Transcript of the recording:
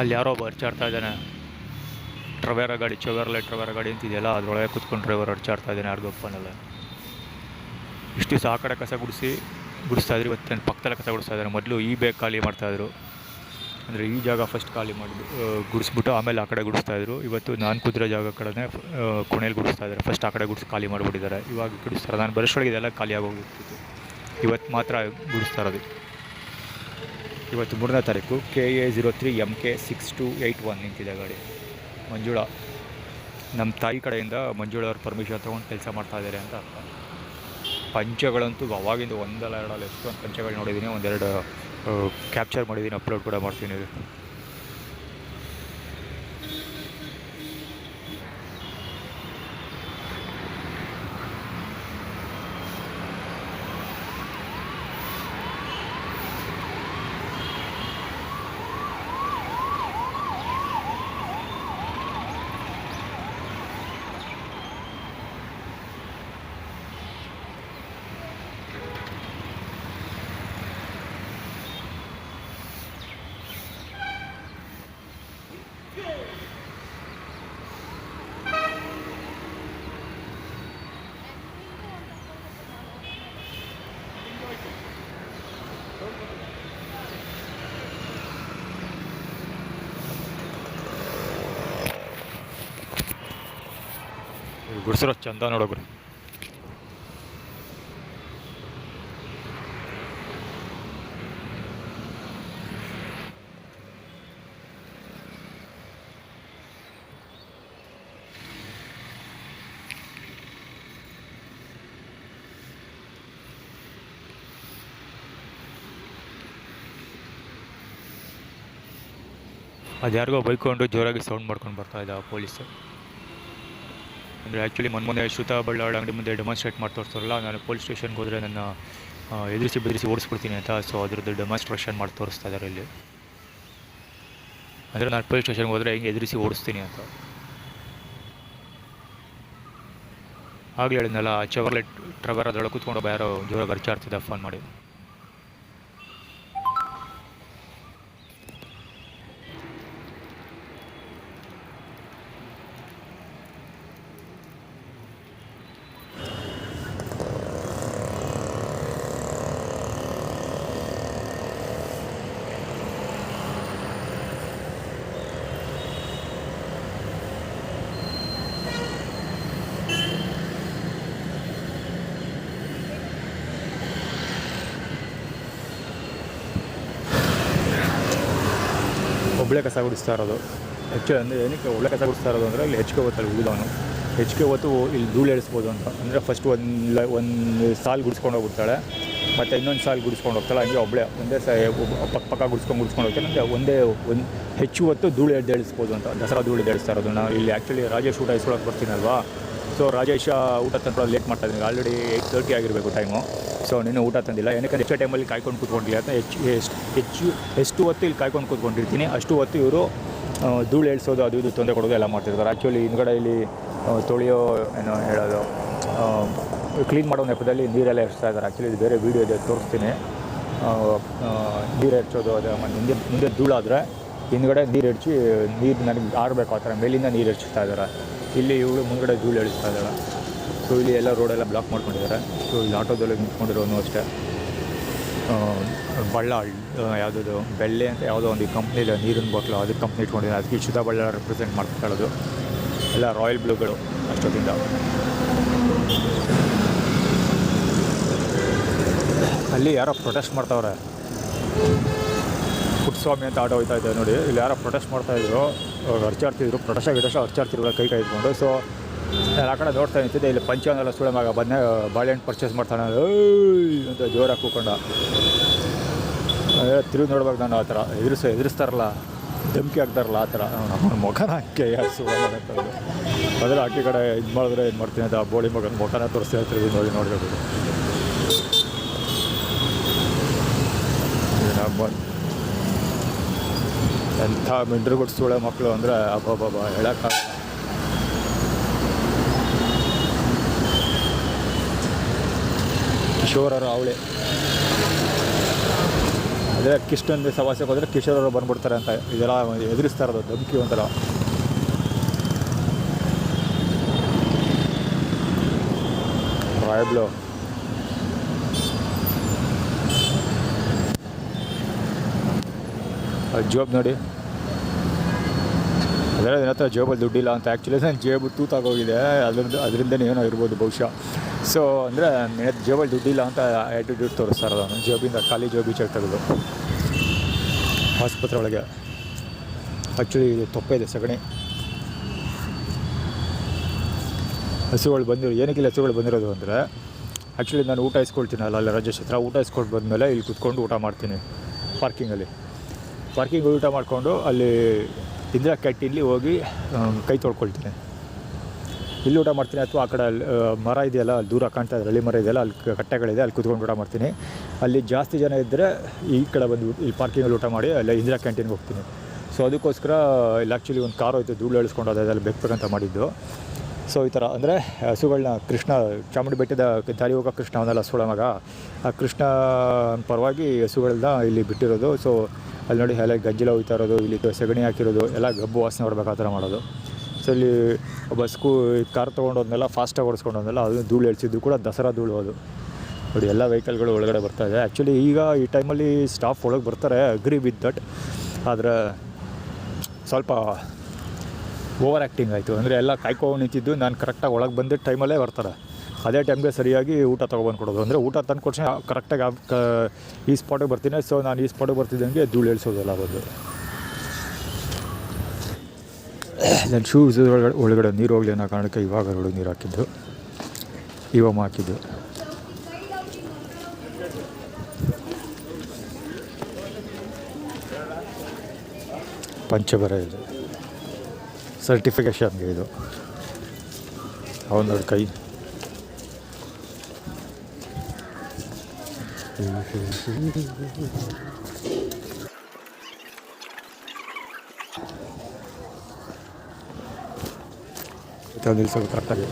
ಅಲ್ಲಿ ಯಾರೋ ಅರ್ಚಾಡ್ತಾ ಇದ್ದಾನೆ. ಟ್ರವೇರ ಗಾಡಿ ಚವೇರ್ಲೆ ಟ್ರವೇರ ಗಾಡಿ ಅಂತಿದೆಯಲ್ಲ, ಅದರೊಳಗೆ ಕೂತ್ಕೊಂಡು ಡ್ರೈವರ್ ಅರ್ಚಾಡ್ತಾ ಇದ್ದಾನೆ ಯಾರಿಗೂ ಒಪ್ಪನಲ್ಲ ಇಷ್ಟು ದಿವಸ ಆ ಕಡೆ ಕಸ ಗುಡಿಸಿ, ಗುಡಿಸ್ತಾ ಇದ್ರು ಇವತ್ತು ಪಕ್ಕದಲ್ಲಿ ಕಸ ಗುಡಿಸ್ತಾ ಇದ್ದಾರೆ. ಮೊದಲು ಈ ಬೇಗ ಖಾಲಿ ಮಾಡ್ತಾಯಿದ್ರು ಅಂದರೆ ಈ ಜಾಗ ಫಸ್ಟ್ ಖಾಲಿ ಮಾಡಿ ಗುಡಿಸ್ಬಿಟ್ಟು ಆಮೇಲೆ ಆ ಕಡೆ ಗುಡಿಸ್ತಾಯಿದ್ರು ಇವತ್ತು ನಾನು ಕುದುರೆ ಜಾಗ ಕಡೆನೇ ಕೊನೆಯಲ್ಲಿ ಗುಡಿಸ್ತಾ ಇದ್ದಾರೆ. ಫಸ್ಟ್ ಆ ಕಡೆ ಗುಡಿಸಿ ಖಾಲಿ ಮಾಡಿಬಿಟ್ಟಿದ್ದಾರೆ. ಇವಾಗ ಗುಡಿಸ್ತಾರೆ ನಾನು ಬರೋಷ್ಟೊಳಗೆ ಇದೆಲ್ಲ ಖಾಲಿ ಆಗೋಗಿರ್ತಿತ್ತು ಇವತ್ತು ಮಾತ್ರ ಗುಡಿಸ್ತಾ ಇರೋದು. ಇವತ್ತು ಮೂರನೇ ತಾರೀಕು K A zero three M K six two eight one ನಿಂತಿದೆ ಗಾಡಿ. ಮಂಜುಳಾ, ನಮ್ಮ ತಾಯಿ ಕಡೆಯಿಂದ ಮಂಜುಳ ಅವ್ರ ಪರ್ಮಿಷನ್ ತೊಗೊಂಡು ಕೆಲಸ ಮಾಡ್ತಾ ಇದ್ದಾರೆ ಅಂತ. ಅರ್ಥ ಪಂಚಗಳಂತೂ ಅವಾಗಿಂದ ಒಂದಲ್ಲ ಎರಡಲ್ಲ ಎಷ್ಟೊಂದು ಪಂಚಗಳು ನೋಡಿದ್ದೀನಿ, ಒಂದೆರಡು ಕ್ಯಾಪ್ಚರ್ ಮಾಡಿದ್ದೀನಿ ಅಪ್ಲೋಡ್ ಕೂಡ ಮಾಡ್ತೀನಿ. ಗುಡ್ಸಿರೋ ಚಂದ ನೋಡೋಗ್ರಿ. ಅದು ಯಾರಿಗೋ ಬೈಕೊಂಡು ಜೋರಾಗಿ ಸೌಂಡ್ ಮಾಡ್ಕೊಂಡು ಬರ್ತಾ ಇದ್ದಾವೆ ಪೊಲೀಸು. ಅಂದರೆ ಆ್ಯಕ್ಚುಲಿ ಮೊನ್ನೆ ಶ್ರುತ ಬಳ್ಳಾಳ ಅಂಗಡಿ ಮುಂದೆ ಡೆಮಾನ್ಸ್ಟ್ರೇಟ್ ಮಾಡಿ ತೋರಿಸ್ತಾರಲ್ಲ ನಾನು ಪೊಲೀಸ್ ಸ್ಟೇಷನ್ಗೆ ಹೋದರೆ ನನ್ನ ಎದುರಿಸಿ ಬೆದರಿಸಿ ಓಡಿಸ್ಬಿಡ್ತೀನಿ ಅಂತ ಸೊ ಅದರದ್ದು ಡೆಮಾನ್ಸ್ಟ್ರೇಷನ್ ಮಾಡಿ ತೋರಿಸ್ತಾ ಇದ್ದಾರೆ ಇಲ್ಲಿ. ಅಂದರೆ ನಾನು ಪೊಲೀಸ್ ಸ್ಟೇಷನ್ಗೆ ಹೋದರೆ ಹೆಂಗೆ ಎದುರಿಸಿ ಓಡಿಸ್ತೀನಿ ಅಂತ. ಆಗಲೇ ಹೇಳಿದ್ನಲ್ಲ ಚವರ್ಲೆಟ್ ಟ್ರವರ್ ಅದರೊಳಗೆ ಕೂತ್ಕೊಂಡು ಯಾರೋ ಜೋರಾಗಿ ಅರ್ಚಾಡ್ತಿದ್ದ ಫೋನ್ ಮಾಡಿ. ಒಬ್ಬಳೆ ಕಸ ಗುಡಿಸ್ತಾ ಇರೋದು. ಆ್ಯಕ್ಚುಲಿ ಅಂದರೆ ಏನಕ್ಕೆ ಒಳ್ಳೆ ಕಸ ಗುಡಿಸ್ತಾ ಇರೋದು ಅಂದರೆ ಇಲ್ಲಿ ಹೆಚ್ಚಿಗೆ ಹೊತ್ತಲ್ಲಿ ಉಳಿದವನು. ಹೆಚ್ಚಿಗೆ ಹೊತ್ತು ಇಲ್ಲಿ ಧೂಳು ಎಳಿಸ್ಬೋದು ಅಂತ. ಅಂದರೆ ಫಸ್ಟ್ ಒಂದು ಒಂದು ಸಾಲು ಗುಡಿಸ್ಕೊಂಡು ಹೋಗ್ಬಿಡ್ತಾಳೆ. ಮತ್ತು ಇನ್ನೊಂದು ಸಾಲು ಗುಡಿಸ್ಕೊಂಡು ಹೋಗ್ತಾಳೆ. ಹಂಗೆ ಒಬ್ಬಳೆ ಒಂದೇ ಸ ಪಕ್ಕ ಪಕ್ಕ ಗುಡಿಸ್ಕೊಂಡು ಗುಡಿಸ್ಕೊಂಡು ಹೋಗ್ತಾಳೆ. ಅಂದರೆ ಒಂದೇ ಒಂದು ಹೆಚ್ಚು ಹೊತ್ತು ಧೂಳು ಎದ್ದೇಳಿಸ್ಬೋದು ಅಂತ. ದಸರಾ ಧೂಳು ಎದ್ದೇಳಿಸ್ತಾ ಇರೋದು. ನಾವು ಇಲ್ಲಿ ಆ್ಯಕ್ಚುಲಿ ರಾಜೇಶ್ ಊಟ ಇಸ್ಕೊಳಕ್ಕೆ ಬರ್ತೀನಲ್ವಾ? ಸೊ ರಾಜೇಶ ಊಟ ತನಕ ಲೇಟ್ ಮಾಡ್ತಾ ಇದ್ದೀನಿ. ಆಲ್ರೆಡಿ ಏಯ್ಟ್ ತರ್ಟಿ ಆಗಿರಬೇಕು ಟೈಮು ಸೊ ನೀನು ಊಟ ತಂದಿಲ್ಲ. ಏನಕ್ಕೆ ಎಷ್ಟು ಟೈಮಲ್ಲಿ ಕಾಯ್ಕೊಂಡು ಕೂತ್ಕೊಂಡಿಲ್ಲ ಅಂತ ಹೆಚ್ಚು ಹೆಚ್ಚು ಎಷ್ಟು ಹೊತ್ತು ಇಲ್ಲಿ ಕಾಯ್ಕೊಂಡು ಕೂತ್ಕೊಂಡಿರ್ತೀನಿ? ಅಷ್ಟು ಹೊತ್ತು ಇವರು ಧೂಳು ಎಳ್ಸೋದು, ಅದು ಇದು ತೊಂದರೆ ಕೊಡೋದು ಎಲ್ಲ ಮಾಡ್ತಿರ್ತಾರೆ. ಆ್ಯಕ್ಚುಲಿ ಹಿಂದ್ಗಡೆ ಇಲ್ಲಿ ತೊಳೆಯೋ ಏನೋ ಹೇಳೋದು ಕ್ಲೀನ್ ಮಾಡೋ ನೆಪದಲ್ಲಿ ನೀರೆಲ್ಲ ಎರ್ಸ್ತಾ ಇದ್ದಾರೆ ಆ್ಯಕ್ಚುಲಿ ಇದು ಬೇರೆ ವೀಡಿಯೋ ಇದೆ, ತೋರಿಸ್ತೀನಿ. ನೀರು ಹೆಚ್ಚೋದು ಅದು ಮುಂದೆ ಮುಂದೆ ಧೂಳಾದರೆ ಹಿಂದ್ಗಡೆ ನೀರು ಹೆಚ್ಚಿ ನೀರು ನನಗೆ ಆಡಬೇಕು ಆ ಥರ. ಮೇಲಿಂದ ನೀರು ಹೆಚ್ಚಿಸ್ತಾ ಇದ್ದಾರೆ ಇಲ್ಲಿ ಇವಳು ಮುಂದ್ಗಡೆ ಧೂಳು ಎಳಿಸ್ತಾ ಇದ್ದಾಳೆ ಸೊ ಇಲ್ಲಿ ಎಲ್ಲ ರೋಡೆಲ್ಲ ಬ್ಲಾಕ್ ಮಾಡ್ಕೊಂಡಿದ್ದಾರೆ. ಸೊ ಇಲ್ಲಿ ಆಟೋದಲ್ಲಿ ನಿಂತ್ಕೊಂಡಿರೋನು ಅಷ್ಟೇ. ಬಳ್ಳಾಳ್ ಯಾವುದದು, ಬೆಳ್ಳೆ ಅಂತ ಯಾವುದೋ ಒಂದು ಕಂಪ್ನಿ ಇದೆ, ನೀರಿನ ಬಾಟ್ಲು ಅದಕ್ಕೆ ಕಂಪ್ನಿ ಇಟ್ಕೊಂಡಿದ್ದಾರೆ. ಅದಕ್ಕೆ ಶುದ್ಧ ಬಳ್ಳಾಳ್ ರೆಪ್ರೆಸೆಂಟ್ ಮಾಡ್ತಾ ಇರೋದು. ಎಲ್ಲ ರಾಯಲ್ ಬ್ಲೂಗಳು ಅಷ್ಟೊತ್ತಿಂದ. ಅಲ್ಲಿ ಯಾರೋ ಪ್ರೊಟೆಸ್ಟ್ ಮಾಡ್ತಾವ್ರೆ. ಪುಟ್ಟಸ್ವಾಮಿ ಅಂತ ಆಟೋ ಹೋಯ್ತಾ ಇದೆ ನೋಡಿ. ಇಲ್ಲಿ ಯಾರೋ ಪ್ರೊಟೆಸ್ಟ್ ಮಾಡ್ತಾಯಿದ್ರು ಅರ್ಚಾಡ್ತಿದ್ರು ಪ್ರೊಟೆಸ್ಟ್ ಗಿಟೆಸ್ಟ್ ಅರ್ಚಾಡ್ತಿದ್ರು ಕೈ ಕೈ ಇಟ್ಕೊಂಡು ಸೊ ನಾನು ಆ ಕಡೆ ನೋಡ್ತಾ ನಿಂತಿದ್ದೆ, ಇಲ್ಲಿ ಪಂಚವನ್ನೆಲ್ಲ ಸುಳೆ ಮಗ ಬಂದೆ ಬಾಳೆಹಣ್ಣು ಪರ್ಚೇಸ್ ಮಾಡ್ತಾನೆ. ಅಂತ ಜೋರಾಗಿ ಕೂಕೊಂಡ ತಿರುಗಿ ನೋಡ್ಬೇಕು ನಾನು ಆ ಥರ. ಎದುರಿಸ, ಎದುರಿಸ್ತಾರಲ್ಲ, ಧಮ್ಕಿ ಹಾಕ್ತಾರಲ್ಲ ಆ ಥರ. ಅವನ ಮುಖನ ಹಾಕಿ ಅದ್ರ ಆಕೆ ಕಡೆ ಇದು ಮಾಡಿದ್ರೆ ಇದು ಮಾಡ್ತೀನಿ ಅಂತ ಆ ಬೋಳಿ ಮಗನ ಮುಖನ ತೋರಿಸ್ತಾ ತಿರುಗಿ ನೋಡಿ ನೋಡಬೇಕು. ಎಂಥ ಮಿಂಡ್ರು ಗುಡ್ಸೋಳೆ ಮಕ್ಕಳು ಅಂದರೆ ಅಬ್ಬಬ್ಬಬ್ಬ, ಹೇಳೋಕ್ಕಾಗಲ್ಲ. ಕಿಶೋರರ ಅವಳೆ. ಅದೇ ಕಿಷ್ಟೊಂದು ಸವಾಸಕ್ಕೆ ಹೋದರೆ ಕಿಶೋರರು ಬಂದ್ಬಿಡ್ತಾರೆ ಅಂತ ಇದೆಲ್ಲ ಎದುರಿಸ್ತಾ ಇರೋದು, ಧಮಕಿ ಒಂಥರ. ರಾಯಬ್ಲು ಜೋಬ್ ನೋಡಿ. ಅದರ ಹತ್ರ ಜೇಬಲ್ಲಿ ದುಡ್ಡಿಲ್ಲ ಅಂತ ಆ್ಯಕ್ಚುಲಿ ಜೇಬು ತೂತಾಗೋಗಿದೆ. ಅದರಿಂದ ಅದರಿಂದನೇ ಏನೋ ಇರ್ಬೋದು ಬಹುಶಃ. ಸೊ ಅಂದರೆ ನನ್ನ ಜೇಬಲ್ಲಿ ದುಡ್ಡಿಲ್ಲ ಅಂತ ಆ್ಯಟಿಟ್ಯೂಡ್ ತೋರಿಸ್ತಾ ಇರೋದು ಜೇಬಿಂದ ಖಾಲಿ ಜೇಬಿ ಚೆಕ್ ತೆಗೆದು ಆಸ್ಪತ್ರೆ ಒಳಗೆ. ಆ್ಯಕ್ಚುಲಿ ಇದು ತೊಪ್ಪೆ ಇದೆ ಸಗಣಿ. ಹಸುಗಳು ಬಂದಿರೋ ಏನಕ್ಕಿಲ್ಲ ಹಸುಗಳು ಬಂದಿರೋದು ಅಂದರೆ ಆ್ಯಕ್ಚುಲಿ ನಾನು ಊಟ ಇಸ್ಕೊಳ್ತೀನಿ ಅಲ್ಲ ಅಲ್ಲಿ ರಾಜೇಶ್ ಹತ್ರ. ಊಟ ಇಸ್ಕೊಂಡು ಬಂದಮೇಲೆ ಇಲ್ಲಿ ಕುತ್ಕೊಂಡು ಊಟ ಮಾಡ್ತೀನಿ ಪಾರ್ಕಿಂಗಲ್ಲಿ. ಪಾರ್ಕಿಂಗ್ ಊಟ ಮಾಡಿಕೊಂಡು ಅಲ್ಲಿ ಇಂದಿರಾ ಕ್ಯಾಂಟೀನ್ಲಿ ಹೋಗಿ ಕೈ ತೊಳ್ಕೊಳ್ತೀನಿ. ಇಲ್ಲಿ ಊಟ ಮಾಡ್ತೀನಿ ಅಥವಾ ಆ ಕಡೆ ಅಲ್ಲಿ ಮರ ಇದೆಯಲ್ಲ, ಅಲ್ಲಿ ದೂರ ಕಾಣ್ತಾ ಇದೆ, ಹಳ್ಳಿ ಮರ ಇದೆಯಲ್ಲ, ಅಲ್ಲಿ ಕಟ್ಟೆಗಳಿದೆ, ಅಲ್ಲಿ ಕುತ್ಕೊಂಡು ಊಟ ಮಾಡ್ತೀನಿ. ಅಲ್ಲಿ ಜಾಸ್ತಿ ಜನ ಇದ್ದರೆ ಈ ಕಡೆ ಬಂದು ಇಲ್ಲಿ ಪಾರ್ಕಿಂಗಲ್ಲಿ ಊಟ ಮಾಡಿ, ಅಲ್ಲಿ ಇಂದಿರಾ ಕ್ಯಾಂಟೀನ್ಗೆ ಹೋಗ್ತೀನಿ. ಸೊ ಅದಕ್ಕೋಸ್ಕರ ಇಲ್ಲಿ ಆ್ಯಕ್ಚುಲಿ ಒಂದು ಕಾರು ಹೋಯ್ತು, ಧೂಳು ಎಳಿಸ್ಕೊಂಡು ಅದೇ ಅಲ್ಲಿ ಬೇಕಂತ ಮಾಡಿದ್ದು. ಸೊ ಈ ಥರ. ಅಂದರೆ ಹಸುಗಳನ್ನ ಕೃಷ್ಣ, ಚಾಮುಂಡಿ ಬೆಟ್ಟದ ದಾರಿ ಹೋಗೋ ಕೃಷ್ಣ ಅವನಲ್ಲ ಹಸುಗಳ ಮಗ. ಆ ಕೃಷ್ಣ ಪರವಾಗಿ ಹಸುಗಳನ್ನ ಇಲ್ಲಿ ಬಿಟ್ಟಿರೋದು. ಸೊ ಅಲ್ಲಿ ನೋಡಿ ಎಲ್ಲ ಗಂಜಿಲ ಹೋಗ್ತಾ ಇರೋದು, ಇಲ್ಲಿ ಸೆಗಣಿ ಹಾಕಿರೋದು, ಎಲ್ಲ ಗಬ್ಬು ವಾಸನೆ ಹೊಡ್ಬೇಕು ಆ ಥರ ಮಾಡೋದು. ಸೊ ಬಸ್ಗೂ ಒಬ್ಬ ಸ್ಕೂ ಕಾರ್ ಫಾಸ್ಟಾಗಿ ಫಾಸ್ಟಾಗಿ ಓಡಿಸ್ಕೊಂಡೋದ್ನೆಲ್ಲ ಅದು ಧೂಳು ಎಳ್ಸಿದ್ದು ಕೂಡ ದಸರಾ ಧೂಳು ಅದು. ನೋಡಿ, ಎಲ್ಲ ವೆಹಿಕಲ್ಗಳು ಒಳಗಡೆ ಬರ್ತಾ ಇದೆ. ಆ್ಯಕ್ಚುಲಿ ಈಗ ಈ ಟೈಮಲ್ಲಿ ಸ್ಟಾಫ್ ಒಳಗೆ ಬರ್ತಾರೆ ಅಗ್ರಿ ವಿತ್ ದಟ್ ಆದರೆ ಸ್ವಲ್ಪ ಓವರ್ ಆ್ಯಕ್ಟಿಂಗ್ ಆಯಿತು. ಅಂದರೆ ಎಲ್ಲ ಕಾಯ್ಕೊಂಡು ನಿಂತಿದ್ದು, ನಾನು ಕರೆಕ್ಟಾಗಿ ಒಳಗೆ ಬಂದಿದ್ದ ಟೈಮಲ್ಲೇ ಬರ್ತಾರೆ. ಅದೇ ಟೈಮ್ಗೆ ಸರಿಯಾಗಿ ಊಟ ತೊಗೊಬಂದು ಕೊಡೋದು. ಅಂದರೆ ಊಟ ತಂದು ಕೊಡ್ಸಿ ಕರೆಕ್ಟಾಗಿ ಈ ಸ್ಪಾಟಿಗೆ ಬರ್ತೀನಿ. ಸೊ ನಾನು ಈ ಸ್ಪಾಟಿಗೆ ಬರ್ತಿದ್ದಂಗೆ ಧೂಳು ಇಳಿಸೋದೆಲ್ಲ ಬಂದು. ನನ್ನ ಶೂಸ್ ಒಳಗಡೆ ಒಳಗಡೆ ನೀರು ಹೋಗಲಿ ಅನ್ನೋ ಕಾರಣಕ್ಕೆ ಇವಾಗ ಒಳಗೆ ನೀರು ಹಾಕಿದ್ದು ಇವಮ್ಮ ಹಾಕಿದ್ದು. ಪಂಚಬರ ಇದು. ಸರ್ಟಿಫಿಕೇಷನ್ಗೆ ಇದು. ಅವನು ನೋಡಿ ಕೈ ನಿಲ್ಸೋದು ಕರೆಕ್ಟಾಗಿ